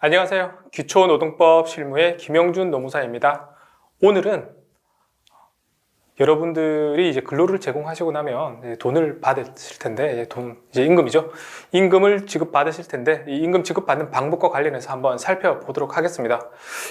안녕하세요. 기초노동법 실무의 김영준 노무사입니다. 오늘은 여러분들이 이제 근로를 제공하시고 나면 돈을 받으실 텐데 돈 이제 임금이죠. 임금을 지급 받으실 텐데 이 임금 지급 받는 방법과 관련해서 한번 살펴보도록 하겠습니다.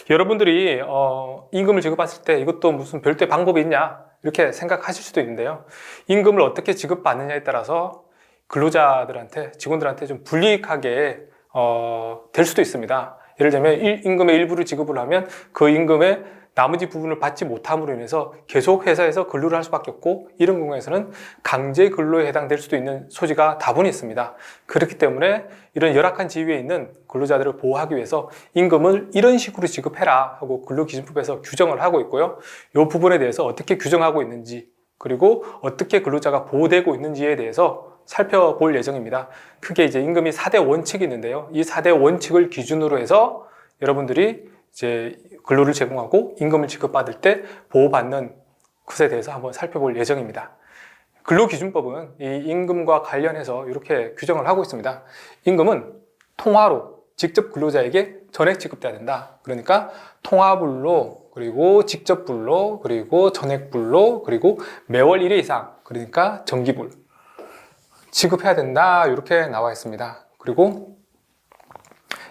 여러분들이 어, 임금을 지급받을 때 이것도 무슨 별도의 방법이 있냐 이렇게 생각하실 수도 있는데요. 임금을 어떻게 지급받느냐에 따라서 근로자들한테 직원들한테 좀 불이익하게 어, 될 수도 있습니다. 예를 들면 일- 임금의 일부를 지급을 하면 그 임금의 나머지 부분을 받지 못함으로 인해서 계속 회사에서 근로를 할 수밖에 없고 이런 경우에서는 강제 근로에 해당될 수도 있는 소지가 다분히 있습니다. 그렇기 때문에 이런 열악한 지위에 있는 근로자들을 보호하기 위해서 임금을 이런 식으로 지급해라 하고 근로기준법에서 규정을 하고 있고요. 이 부분에 대해서 어떻게 규정하고 있는지 그리고 어떻게 근로자가 보호되고 있는지에 대해서 살펴볼 예정입니다. 크게 이제 임금이 4대 원칙이 있는데요. 이 4대 원칙을 기준으로 해서 여러분들이 이제 근로를 제공하고 임금을 지급받을 때 보호받는 것에 대해서 한번 살펴볼 예정입니다. 근로기준법은 이 임금과 관련해서 이렇게 규정을 하고 있습니다. 임금은 통화로 직접 근로자에게 전액 지급돼야 된다. 그러니까 통화불로 그리고 직접불로 그리고 전액불로 그리고 매월 1회 이상 그러니까 정기불 지급해야 된다. 이렇게 나와 있습니다. 그리고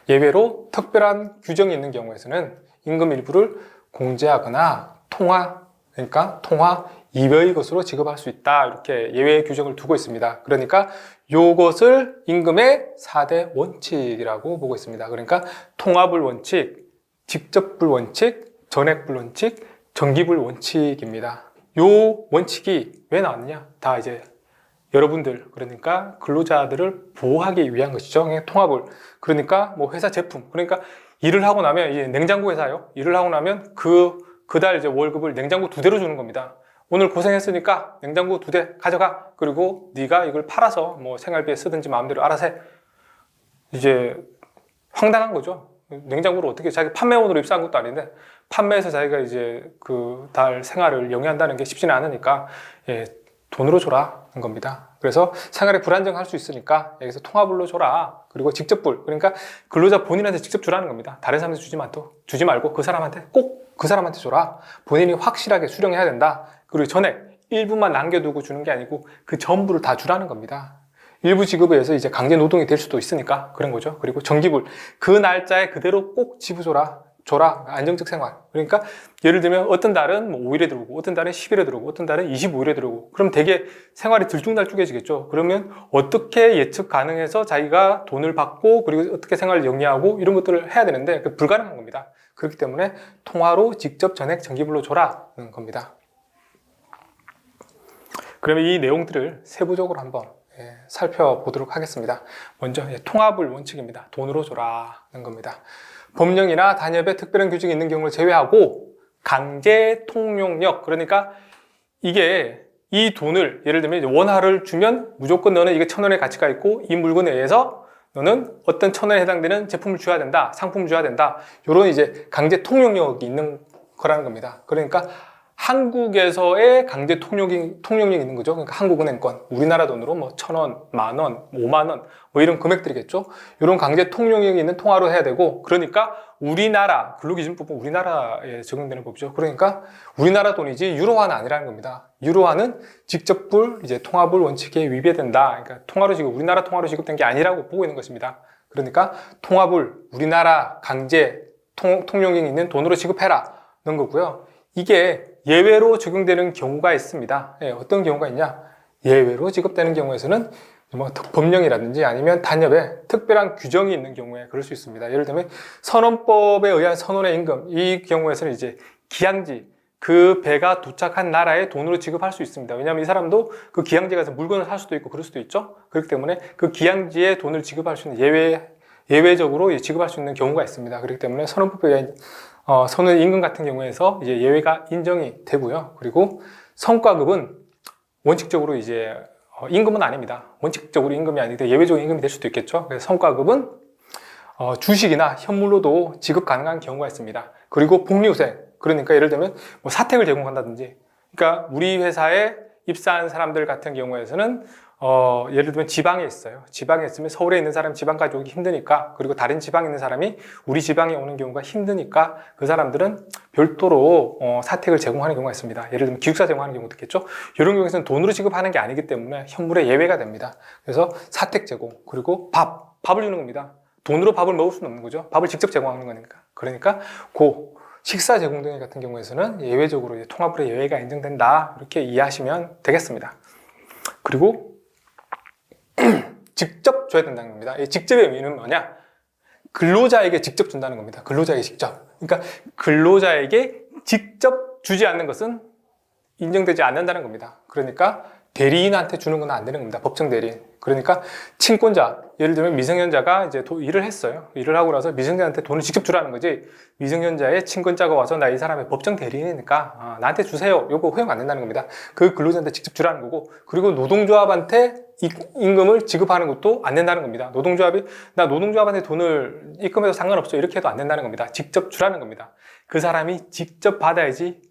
예외로 특별한 규정이 있는 경우에서는 임금 일부를 공제하거나 통화, 그러니까 통화 이외의 것으로 지급할 수 있다. 이렇게 예외 규정을 두고 있습니다. 그러니까 이것을 임금의 4대 원칙이라고 보고 있습니다. 그러니까 통화불 원칙, 직접불 원칙, 전액불 원칙, 정기불 원칙입니다. 요 원칙이 왜 나왔느냐? 다 이제 여러분들 그러니까 근로자들을 보호하기 위한 것이죠. 통합을 그러니까 뭐 회사 제품 그러니까 일을 하고 나면 이제 냉장고 회사요. 일을 하고 나면 그 그달 이제 월급을 냉장고 두 대로 주는 겁니다. 오늘 고생했으니까 냉장고 두 대 가져가. 그리고 네가 이걸 팔아서 뭐 생활비에 쓰든지 마음대로 알아서 해. 이제 황당한 거죠. 냉장고를 어떻게 자기 판매원으로 입사한 것도 아닌데 판매해서 자기가 이제 그 달 생활을 영위한다는 게 쉽지는 않으니까 예, 돈으로 줘라 는 겁니다. 그래서 생활에 불안정할 수 있으니까 여기서 통화불로 줘라. 그리고 직접불 그러니까 근로자 본인한테 직접 주라는 겁니다. 다른 사람한테 주지 말고 주지 말고 그 사람한테 꼭 그 사람한테 줘라. 본인이 확실하게 수령해야 된다. 그리고 전액 일부만 남겨두고 주는 게 아니고 그 전부를 다 주라는 겁니다. 일부 지급에 의해서 이제 강제 노동이 될 수도 있으니까 그런 거죠. 그리고 정기불 그 날짜에 그대로 꼭 지불줘라. 줘라. 안정적 생활. 그러니까 예를 들면 어떤 달은 뭐 5일에 들어오고 어떤 달은 10일에 들어오고 어떤 달은 25일에 들어오고 그럼 되게 생활이 들쭉날쭉해지겠죠. 그러면 어떻게 예측 가능해서 자기가 돈을 받고 그리고 어떻게 생활을 영위하고 이런 것들을 해야 되는데 그 불가능한 겁니다. 그렇기 때문에 통화로 직접 전액 정기불로 줘라는 겁니다. 그러면 이 내용들을 세부적으로 한번 예, 살펴보도록 하겠습니다. 먼저 예, 통합을 원칙입니다. 돈으로 줘라는 겁니다. 법령이나 단협에 특별한 규정이 있는 경우를 제외하고 강제 통용력 그러니까 이게 이 돈을 예를 들면 원화를 주면 무조건 너는 이게 천 원의 가치가 있고 이 물건에 의해서 너는 어떤 천 원에 해당되는 제품을 줘야 된다 상품을 줘야 된다. 이런 이제 강제 통용력이 있는 거라는 겁니다. 그러니까 한국에서의 강제 통용이, 통용력이 있는 거죠. 그러니까 한국은행권, 우리나라 돈으로 뭐 천 원, 만 원, 오만 원, 뭐 이런 금액들이겠죠. 이런 강제 통용력이 있는 통화로 해야 되고, 그러니까 우리나라, 근로기준법은 우리나라에 적용되는 법이죠. 그러니까 우리나라 돈이지 유로화는 아니라는 겁니다. 유로화는 직접불, 이제 통화불 원칙에 위배된다. 그러니까 통화로 지급, 우리나라 통화로 지급된 게 아니라고 보고 있는 것입니다. 그러니까 통화불, 우리나라 강제 통, 통용력이 있는 돈으로 지급해라. 는 거고요. 이게 예외로 적용되는 경우가 있습니다. 예, 어떤 경우가 있냐? 예외로 지급되는 경우에서는 뭐 특- 법령이라든지 아니면 단협에 특별한 규정이 있는 경우에 그럴 수 있습니다. 예를 들면 선언법에 의한 선언의 임금 이 경우에서는 이제 기항지 그 배가 도착한 나라에 돈으로 지급할 수 있습니다. 왜냐하면 이 사람도 그 기항지에 가서 물건을 살 수도 있고 그럴 수도 있죠. 그렇기 때문에 그 기항지에 돈을 지급할 수 있는 예외 예외적으로 이 지급할 수 있는 경우가 있습니다. 그렇기 때문에 선언법에 의한 어, 선언 임금 같은 경우에서 이제 예외가 인정이 되고요. 그리고 성과급은 원칙적으로 이제 어, 임금은 아닙니다. 원칙적으로 임금이 아닌데 예외적으로 임금이 될 수도 있겠죠. 그래서 성과급은 어, 주식이나 현물로도 지급 가능한 경우가 있습니다. 그리고 복리후생 그러니까 예를 들면 뭐 사택을 제공한다든지 그러니까 우리 회사에 입사한 사람들 같은 경우에서는 어, 예를 들면 지방에 있어요. 지방에 있으면 서울에 있는 사람이 지방까지 오기 힘드니까 그리고 다른 지방에 있는 사람이 우리 지방에 오는 경우가 힘드니까 그 사람들은 별도로 어, 사택을 제공하는 경우가 있습니다. 예를 들면 기숙사 제공하는 경우도 있겠죠. 이런 경우에서는 돈으로 지급하는 게 아니기 때문에 현물의 예외가 됩니다. 그래서 사택 제공 그리고 밥, 밥을 주는 겁니다. 돈으로 밥을 먹을 수는 없는 거죠. 밥을 직접 제공하는 거니까. 그러니까 고 식사 제공 등 같은 경우에서는 예외적으로 통합으로 예외가 인정된다 이렇게 이해하시면 되겠습니다. 그리고 직접 줘야 된다는 겁니다. 이 직접의 의미는 뭐냐? 근로자에게 직접 준다는 겁니다. 근로자에게 직접. 그러니까 근로자에게 직접 주지 않는 것은 인정되지 않는다는 겁니다. 그러니까 대리인한테 주는 건 안 되는 겁니다. 법정 대리인. 그러니까 친권자, 예를 들면 미성년자가 이제 도- 일을 했어요. 일을 하고 나서 미성년자한테 돈을 직접 주라는 거지. 미성년자의 친권자가 와서 나 이 사람의 법정 대리인이니까 아, 나한테 주세요. 요거 허용 안 된다는 겁니다. 그 근로자한테 직접 주라는 거고. 그리고 노동조합한테 이- 임금을 지급하는 것도 안 된다는 겁니다. 노동조합이 나 노동조합한테 돈을 입금해도 상관없어 이렇게 해도 안 된다는 겁니다. 직접 주라는 겁니다. 그 사람이 직접 받아야지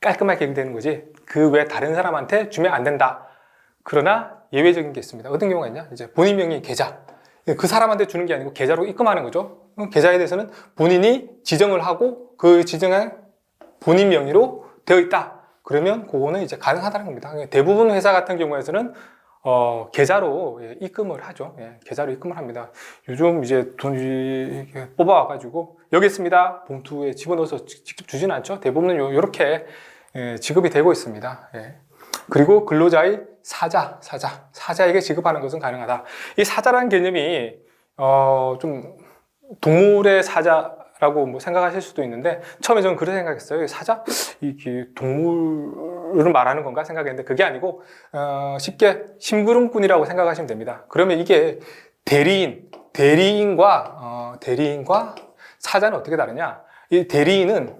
깔끔하게 해결되는 거지. 그 외 다른 사람한테 주면 안 된다. 그러나 예외적인 게 있습니다. 어떤 경우가 있냐? 이제 본인 명의 계좌. 그 사람한테 주는 게 아니고 계좌로 입금하는 거죠. 계좌에 대해서는 본인이 지정을 하고 그 지정한 본인 명의로 되어 있다. 그러면 그거는 이제 가능하다는 겁니다. 대부분 회사 같은 경우에서는 어, 계좌로 예, 입금을 하죠. 예, 계좌로 입금을 합니다. 요즘 이제 돈 이렇게 뽑아와가지고 여기 있습니다. 봉투에 집어넣어서 직- 직접 주지는 않죠. 대부분은 요, 요렇게 예, 지급이 되고 있습니다. 예. 그리고 근로자의 사자, 사자, 사자에게 지급하는 것은 가능하다. 이 사자라는 개념이 어, 좀 동물의 사자라고 뭐 생각하실 수도 있는데 처음에 저는 그렇게 생각했어요. 사자? 이게 동물을 말하는 건가 생각했는데 그게 아니고 어, 쉽게 심부름꾼이라고 생각하시면 됩니다. 그러면 이게 대리인, 대리인과 어, 대리인과 사자는 어떻게 다르냐? 이 대리인은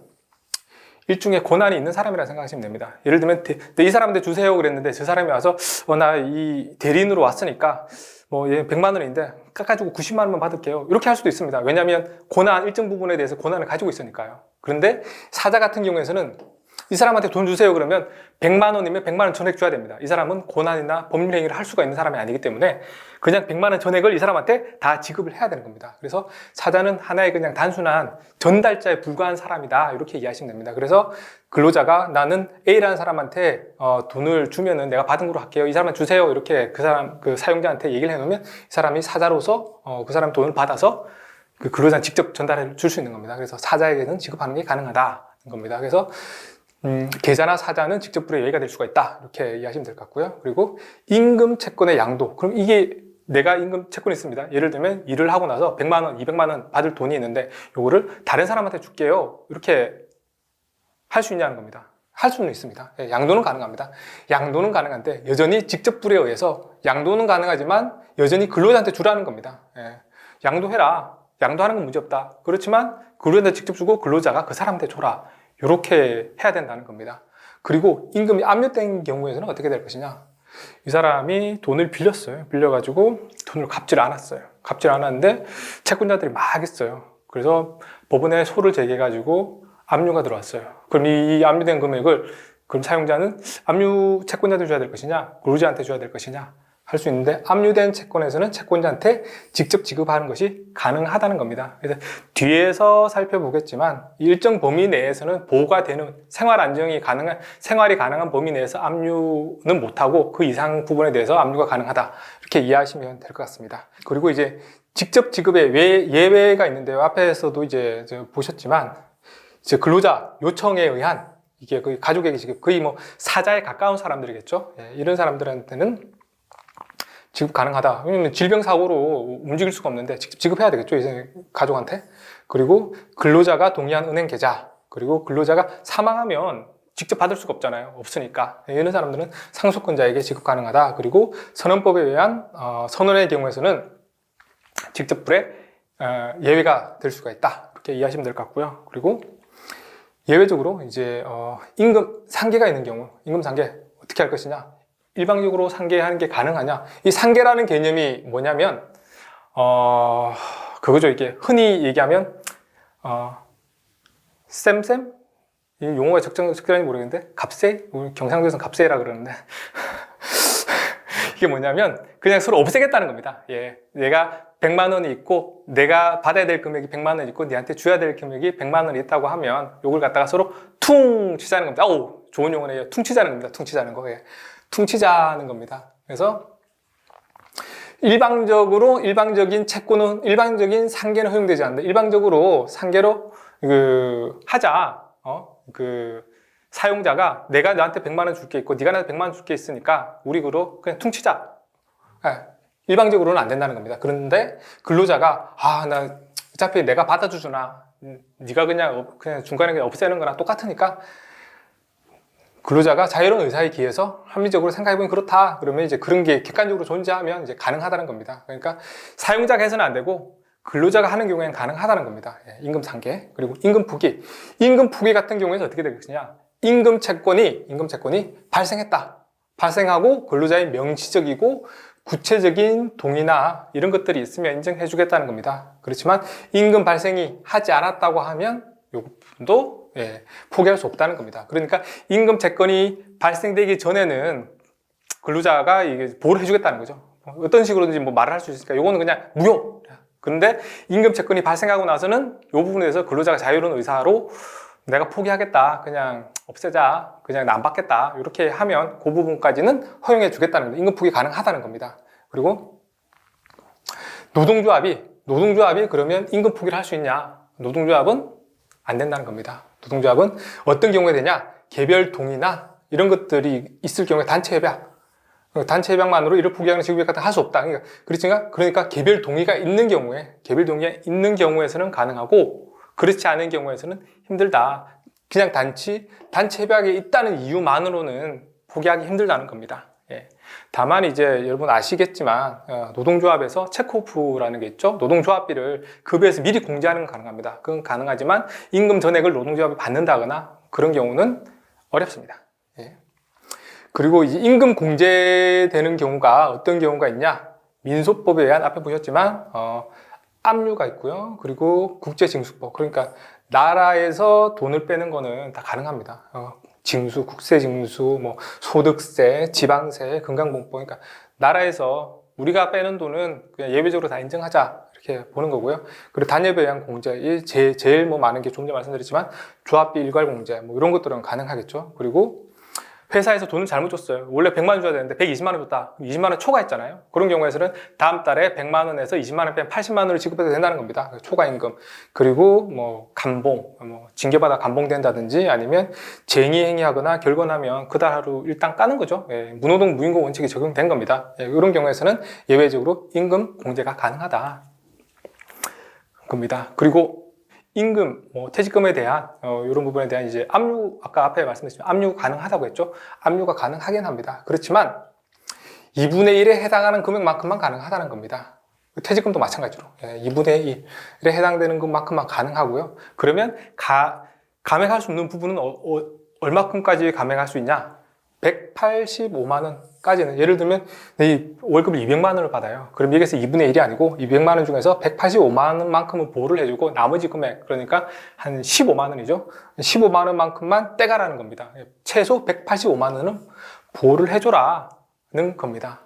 일종의 권한이 있는 사람이라 생각하시면 됩니다. 예를 들면 대- 네, 이 사람한테 주세요 그랬는데 저 사람이 와서 어, 나 이 대리인으로 왔으니까 뭐얘 100만 원인데 깎아주고 90만 원만 받을게요. 이렇게 할 수도 있습니다. 왜냐하면 권한 일정 부분에 대해서 권한을 가지고 있으니까요. 그런데 사자 같은 경우에서는 이 사람한테 돈 주세요 그러면 100만 원이면 100만 원 전액 줘야 됩니다. 이 사람은 권한이나 법률 행위를 할 수가 있는 사람이 아니기 때문에 그냥 100만 원 전액을 이 사람한테 다 지급을 해야 되는 겁니다. 그래서 사자는 하나의 그냥 단순한 전달자에 불과한 사람이다 이렇게 이해하시면 됩니다. 그래서 근로자가 나는 A라는 사람한테 어, 돈을 주면은 내가 받은 걸로 할게요. 이 사람한테 주세요. 이렇게 그 사람 그 사용자한테 얘기를 해놓으면 이 사람이 사자로서 어, 그 사람 돈을 받아서 그 근로자한테 직접 전달해 줄 수 있는 겁니다. 그래서 사자에게는 지급하는 게 가능하다는 겁니다. 그래서 음, 계좌나 사자는 직접 불의 예외가 될 수가 있다. 이렇게 이해하시면 될 것 같고요. 그리고 임금 채권의 양도. 그럼 이게 내가 임금 채권이 있습니다. 예를 들면 일을 하고 나서 100만 원, 200만 원 받을 돈이 있는데 요거를 다른 사람한테 줄게요. 이렇게 할 수 있냐는 겁니다. 할 수는 있습니다. 예, 양도는 가능합니다. 양도는 가능한데 여전히 직접 불에 의해서 양도는 가능하지만 여전히 근로자한테 주라는 겁니다. 예, 양도해라. 양도하는 건 문제없다. 그렇지만 근로자한테 직접 주고 근로자가 그 사람한테 줘라. 이렇게 해야 된다는 겁니다. 그리고 임금이 압류된 경우에서는 어떻게 될 것이냐? 이 사람이 돈을 빌렸어요. 빌려가지고 돈을 갚지를 않았어요. 갚지를 않았는데 채권자들이 막 있어요. 그래서 법원에 소를 제기해가지고 압류가 들어왔어요. 그럼 이 압류된 금액을 그럼 사용자는 압류 채권자한테 줘야 될 것이냐, 근로자한테 줘야 될 것이냐 할 수 있는데 압류된 채권에서는 채권자한테 직접 지급하는 것이 가능하다는 겁니다. 그래서 뒤에서 살펴보겠지만 일정 범위 내에서는 보호가 되는 생활 안정이 가능한 생활이 가능한 범위 내에서 압류는 못하고 그 이상 부분에 대해서 압류가 가능하다 이렇게 이해하시면 될 것 같습니다. 그리고 이제 직접 지급에 왜- 예외가 있는데요. 앞에서도 이제 저 보셨지만 이제 근로자 요청에 의한 이게 거의 가족에게 지급 거의 뭐 사자에 가까운 사람들이겠죠. 예, 이런 사람들한테는 지급 가능하다. 왜냐면 질병 사고로 움직일 수가 없는데 직접 지급해야 되겠죠. 이제 가족한테. 그리고 근로자가 동의한 은행 계좌. 그리고 근로자가 사망하면 직접 받을 수가 없잖아요. 없으니까. 예, 이런 사람들은 상속권자에게 지급 가능하다. 그리고 선언법에 의한 어, 선언의 경우에서는 직접 불에 어, 예외가 될 수가 있다. 이렇게 이해하시면 될 것 같고요. 그리고 예외적으로 이제 어, 임금 상계가 있는 경우, 임금 상계 어떻게 할 것이냐? 일방적으로 상계하는 게 가능하냐? 이 상계라는 개념이 뭐냐면 어, 그거죠. 이게 흔히 얘기하면 어, 쌤쌤 이 용어가 적정 적절한지 모르겠는데 우리 경상도에서는 값세라 그러는데 그게 뭐냐면 그냥 서로 없애겠다는 겁니다. 예. 내가 100만 원이 있고 내가 받아야 될 금액이 100만 원이 있고 니한테 줘야 될 금액이 100만 원이 있다고 하면 요걸 갖다가 서로 퉁 치자는 겁니다. 오, 좋은 용어네요. 퉁 치자는 겁니다. 퉁 치자는 거. 예. 퉁치자는 겁니다. 그래서 일방적으로 일방적인 채권은 일방적인 상계는 허용되지 않는다. 일방적으로 상계로 그 하자. 어? 그 사용자가 내가 너한테 100만 원 줄 게 있고 네가 나한테 100만 원 줄 게 있으니까 우리 그로 그냥 퉁치자. 예. 일방적으로는 안 된다는 겁니다. 그런데 근로자가 아 나 어차피 내가 받아주잖아. 음, 네가 그냥 어- 그냥 중간에 없애는 거랑 똑같으니까 근로자가 자유로운 의사에 기해서 합리적으로 생각해보면 그렇다. 그러면 이제 그런 게 객관적으로 존재하면 이제 가능하다는 겁니다. 그러니까 사용자가 해서는 안 되고 근로자가 하는 경우에는 가능하다는 겁니다. 예, 임금 상계 그리고 임금 부기. 임금 부기 같은 경우에는 어떻게 되겠느냐? 임금 채권이 임금 채권이 발생했다. 발생하고 근로자의 명시적이고 구체적인 동의나 이런 것들이 있으면 인정해 주겠다는 겁니다. 그렇지만 임금 발생이 하지 않았다고 하면 요 부분도 예, 포기할 수 없다는 겁니다. 그러니까 임금 채권이 발생되기 전에는 근로자가 이게 보호를 해주겠다는 거죠. 어떤 식으로든지 뭐 말을 할 수 있으니까 요거는 그냥 무효. 그런데 임금 채권이 발생하고 나서는 요 부분에 대해서 근로자가 자유로운 의사로 내가 포기하겠다. 그냥 없애자. 그냥 나 안 받겠다. 이렇게 하면 그 부분까지는 허용해 주겠다는 겁니다. 임금 포기 가능하다는 겁니다. 그리고 노동조합이 노동조합이 그러면 임금 포기를 할 수 있냐? 노동조합은 안 된다는 겁니다. 노동조합은 어떤 경우에 되냐? 개별 동의나 이런 것들이 있을 경우에 단체 협약. 단체 협약만으로 이를 포기하는 직업협약 같은 할 수 없다. 그러니까 그렇지만 그러니까 개별 동의가 있는 경우에 개별 동의가 있는 경우에서는 가능하고 그렇지 않은 경우에서는 힘들다. 그냥 단지 단체 협약에 있다는 이유만으로는 포기하기 힘들다는 겁니다. 예. 다만 이제 여러분 아시겠지만 어, 노동조합에서 체크오프라는 게 있죠. 노동조합비를 급여에서 미리 공제하는 건 가능합니다. 그건 가능하지만 임금 전액을 노동조합이 받는다거나 그런 경우는 어렵습니다. 예. 그리고 임금 공제되는 경우가 어떤 경우가 있냐? 민소법에 의한 앞에 보셨지만 어, 압류가 있고요. 그리고 국제징수법 그러니까 나라에서 돈을 빼는 거는 다 가능합니다. 어, 징수, 국세징수, 뭐 소득세, 지방세, 건강보험법 그러니까 나라에서 우리가 빼는 돈은 그냥 예외적으로 다 인정하자 이렇게 보는 거고요. 그리고 단협에 의한 공제, 제일 뭐 많은 게 좀 전에 말씀드렸지만 조합비 일괄 공제 뭐 이런 것들은 가능하겠죠. 그리고 회사에서 돈을 잘못 줬어요. 원래 100만 원 줘야 되는데 120만 원 줬다. 20만 원 초과했잖아요. 그런 경우에서는 다음 달에 100만 원에서 20만 원 빼면 80만 원을 지급해도 된다는 겁니다. 초과 임금. 그리고 뭐 감봉, 뭐 징계받아 감봉된다든지 아니면 쟁의 행위하거나 결건하면 그 달 하루 일당 까는 거죠. 예, 무노동 무임금 원칙이 적용된 겁니다. 예, 이런 경우에서는 예외적으로 임금 공제가 가능하다. 겁니다. 그리고 임금, 뭐 퇴직금에 대한 어, 이런 부분에 대한 이제 압류 아까 앞에 말씀드렸지만 압류 가능하다고 했죠. 압류가 가능하긴 합니다. 그렇지만 2분의 1에 해당하는 금액만큼만 가능하다는 겁니다. 퇴직금도 마찬가지로 예, 2분의 1에 해당되는 것만큼만 가능하고요. 그러면 가, 감액할 수 있는 부분은 어, 어, 얼마큼까지 감액할 수 있냐? 185만 원 까지는 예를 들면 이 월급을 200만 원을 받아요. 그럼 여기서 2분의 1이 아니고 200만 원 중에서 185만 원만큼은 보호를 해주고 나머지 금액 그러니까 한 15만 원이죠. 15만 원만큼만 떼가라는 겁니다. 최소 185만 원은 보호를 해줘라는 겁니다.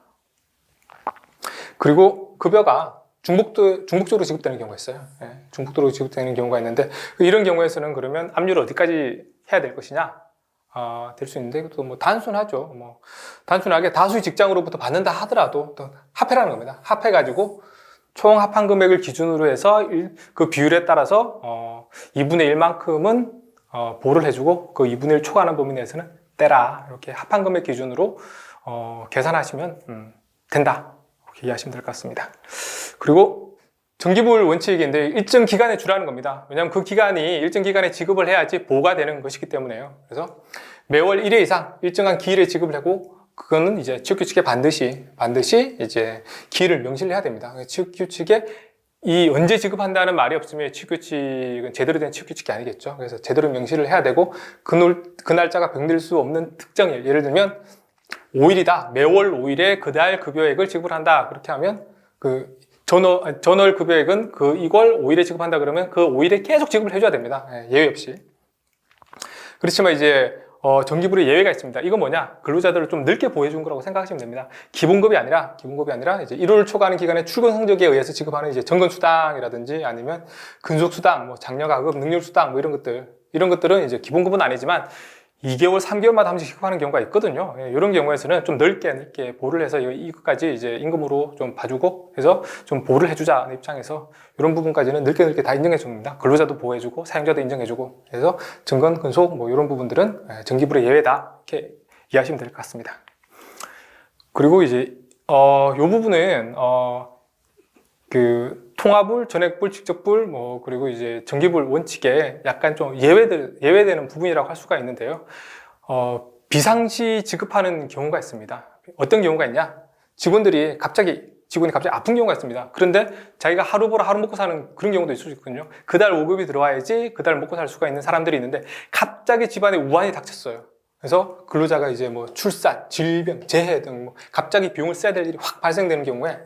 그리고 급여가 중복도, 중복적으로 지급되는 경우가 있어요. 예, 중복적으로 지급되는 경우가 있는데 이런 경우에서는 그러면 압류를 어디까지 해야 될 것이냐? 어, 될수 있는데 이것도 뭐 단순하죠. 뭐 단순하게 다수의 직장으로부터 받는다 하더라도 또 합해라는 겁니다. 합해 가지고 총 합한 금액을 기준으로 해서 일- 그 비율에 따라서 어, 2분의 1만큼은 어, 보호를 해주고 그 2분의 1 초과하는 범위 내에서는 떼라 이렇게 합한 금액 기준으로 어, 계산하시면 음, 된다 이렇게 이해하시면 될 것 같습니다. 그리고 정기불 원칙인데 일정 기간에 주라는 겁니다. 왜냐하면 그 기간이 일정 기간에 지급을 해야지 보호가 되는 것이기 때문에요. 그래서 매월 1회 이상 일정한 기일에 지급을 하고 그거는 이제 취업규칙에 반드시 반드시 이제 기일을 명시를 해야 됩니다. 취업규칙에 이 언제 지급한다는 말이 없으면 취업규칙은 제대로 된 취업규칙이 아니겠죠. 그래서 제대로 명시를 해야 되고 그, 놀, 그 날짜가 병들 수 없는 특정일 예를 들면 5일이다. 매월 5일에 그달 급여액을 지급한다. 그렇게 하면 그 전월, 전월 급여액은 그 이걸 5일에 지급한다 그러면 그 5일에 계속 지급을 해줘야 됩니다. 예, 예외 없이. 그렇지만 이제 어, 정기불의 예외가 있습니다. 이건 뭐냐? 근로자들을 좀 넓게 보호해준 거라고 생각하시면 됩니다. 기본급이 아니라, 기본급이 아니라, 이제 1월 초과하는 기간에 출근 성적에 의해서 지급하는 이제 정근수당이라든지 아니면 근속수당, 뭐 장려가급, 능률수당, 뭐 이런 것들. 이런 것들은 이제 기본급은 아니지만 2개월, 3개월마다 한 번씩 지급하는 경우가 있거든요. 예, 이런 경우에서는 좀 넓게, 넓게 보호를 해서 이- 이것까지 이제 임금으로 좀 봐주고 해서 좀 보호를 해주자는 입장에서 이런 부분까지는 넓게 넓게 다 인정해 줍니다. 근로자도 보호해주고 사용자도 인정해주고 그래서 증건, 근속 뭐 이런 부분들은 예, 정기불의 예외다 이렇게 이해하시면 될 것 같습니다. 그리고 이제 어, 요 부분은 어, 그 통화불, 전액불, 직접불, 뭐 그리고 이제 전기불 원칙에 약간 좀 예외들 예외되는 부분이라고 할 수가 있는데요. 어, 비상시 지급하는 경우가 있습니다. 어떤 경우가 있냐? 직원들이 갑자기 직원이 갑자기 아픈 경우가 있습니다. 그런데 자기가 하루 벌어 하루 먹고 사는 그런 경우도 있을 수 있거든요. 그달 5급이 들어와야지 그달 먹고 살 수가 있는 사람들이 있는데 갑자기 집안에 우환이 닥쳤어요. 그래서 근로자가 이제 뭐 출산, 질병, 재해 등 뭐 갑자기 비용을 써야 될 일이 확 발생되는 경우에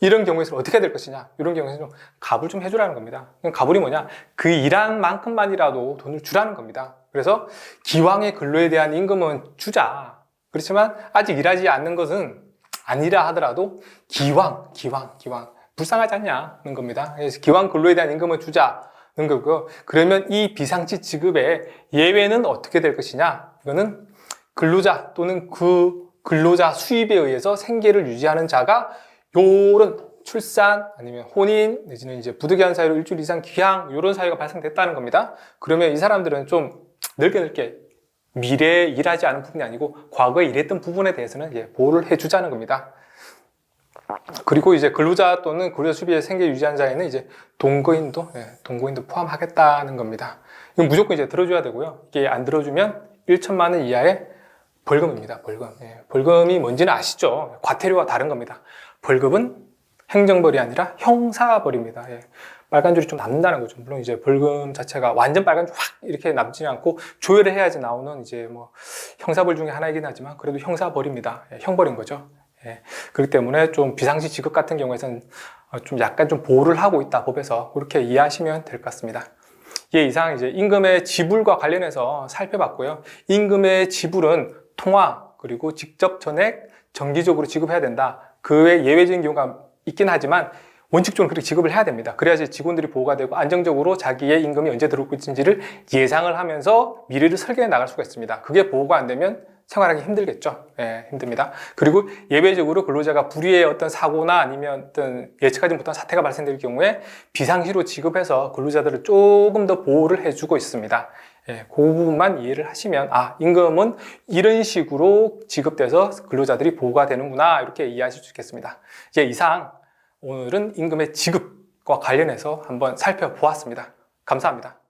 이런 경우에서 어떻게 해야 될 것이냐? 이런 경우에는 좀 갑을 좀 해주라는 겁니다. 갑을이 뭐냐? 그 일한 만큼만이라도 돈을 주라는 겁니다. 그래서 기왕의 근로에 대한 임금은 주자. 그렇지만 아직 일하지 않는 것은 아니라 하더라도 기왕 기왕 기왕 불쌍하지 않냐는 겁니다. 그래서 기왕 근로에 대한 임금은 주자 는 거고요. 그러면 이 비상치 지급의 예외는 어떻게 될 것이냐? 이거는 근로자 또는 그 근로자 수입에 의해서 생계를 유지하는 자가 요런 출산 아니면 혼인 내지는 이제 부득이한 사유로 일주일 이상 귀향 요런 사유가 발생됐다는 겁니다. 그러면 이 사람들은 좀 넓게 넓게 미래에 일하지 않은 부분이 아니고 과거에 일했던 부분에 대해서는 예, 보호를 해주자는 겁니다. 그리고 이제 근로자 또는 근로자 수비의 생계 유지한 자에는 이제 동거인도 예, 동거인도 포함하겠다는 겁니다. 이건 무조건 이제 들어줘야 되고요. 이게 안 들어주면 1천만 원 이하의 벌금입니다. 벌금. 예, 벌금이 뭔지는 아시죠? 과태료와 다른 겁니다. 벌금은 행정벌이 아니라 형사벌입니다. 예. 빨간 줄이 좀 남는다는 거죠. 물론 이제 벌금 자체가 완전 빨간 줄 확 이렇게 남지 않고 조율을 해야지 나오는 이제 뭐 형사벌 중에 하나이긴 하지만 그래도 형사벌입니다. 예, 형벌인 거죠. 예. 그렇기 때문에 좀 비상시 지급 같은 경우에는 어, 좀 약간 좀 보호를 하고 있다 법에서 그렇게 이해하시면 될 것 같습니다. 이 이상 이제 임금의 지불과 관련해서 살펴봤고요. 임금의 지불은 통화 그리고 직접 전액 정기적으로 지급해야 된다. 그 외 예외적인 경우가 있긴 하지만 원칙적으로 그렇게 지급을 해야 됩니다. 그래야지 직원들이 보호가 되고 안정적으로 자기의 임금이 언제 들어올 것인지를 예상을 하면서 미래를 설계해 나갈 수가 있습니다. 그게 보호가 안 되면 생활하기 힘들겠죠. 예, 힘듭니다. 그리고 예외적으로 근로자가 불의의 어떤 사고나 아니면 어떤 예측하지 못한 사태가 발생될 경우에 비상시로 지급해서 근로자들을 조금 더 보호를 해주고 있습니다. 예, 그 부분만 이해를 하시면 아 임금은 이런 식으로 지급돼서 근로자들이 보호가 되는구나 이렇게 이해하실 수 있겠습니다. 이제 이상 오늘은 임금의 지급과 관련해서 한번 살펴보았습니다. 감사합니다.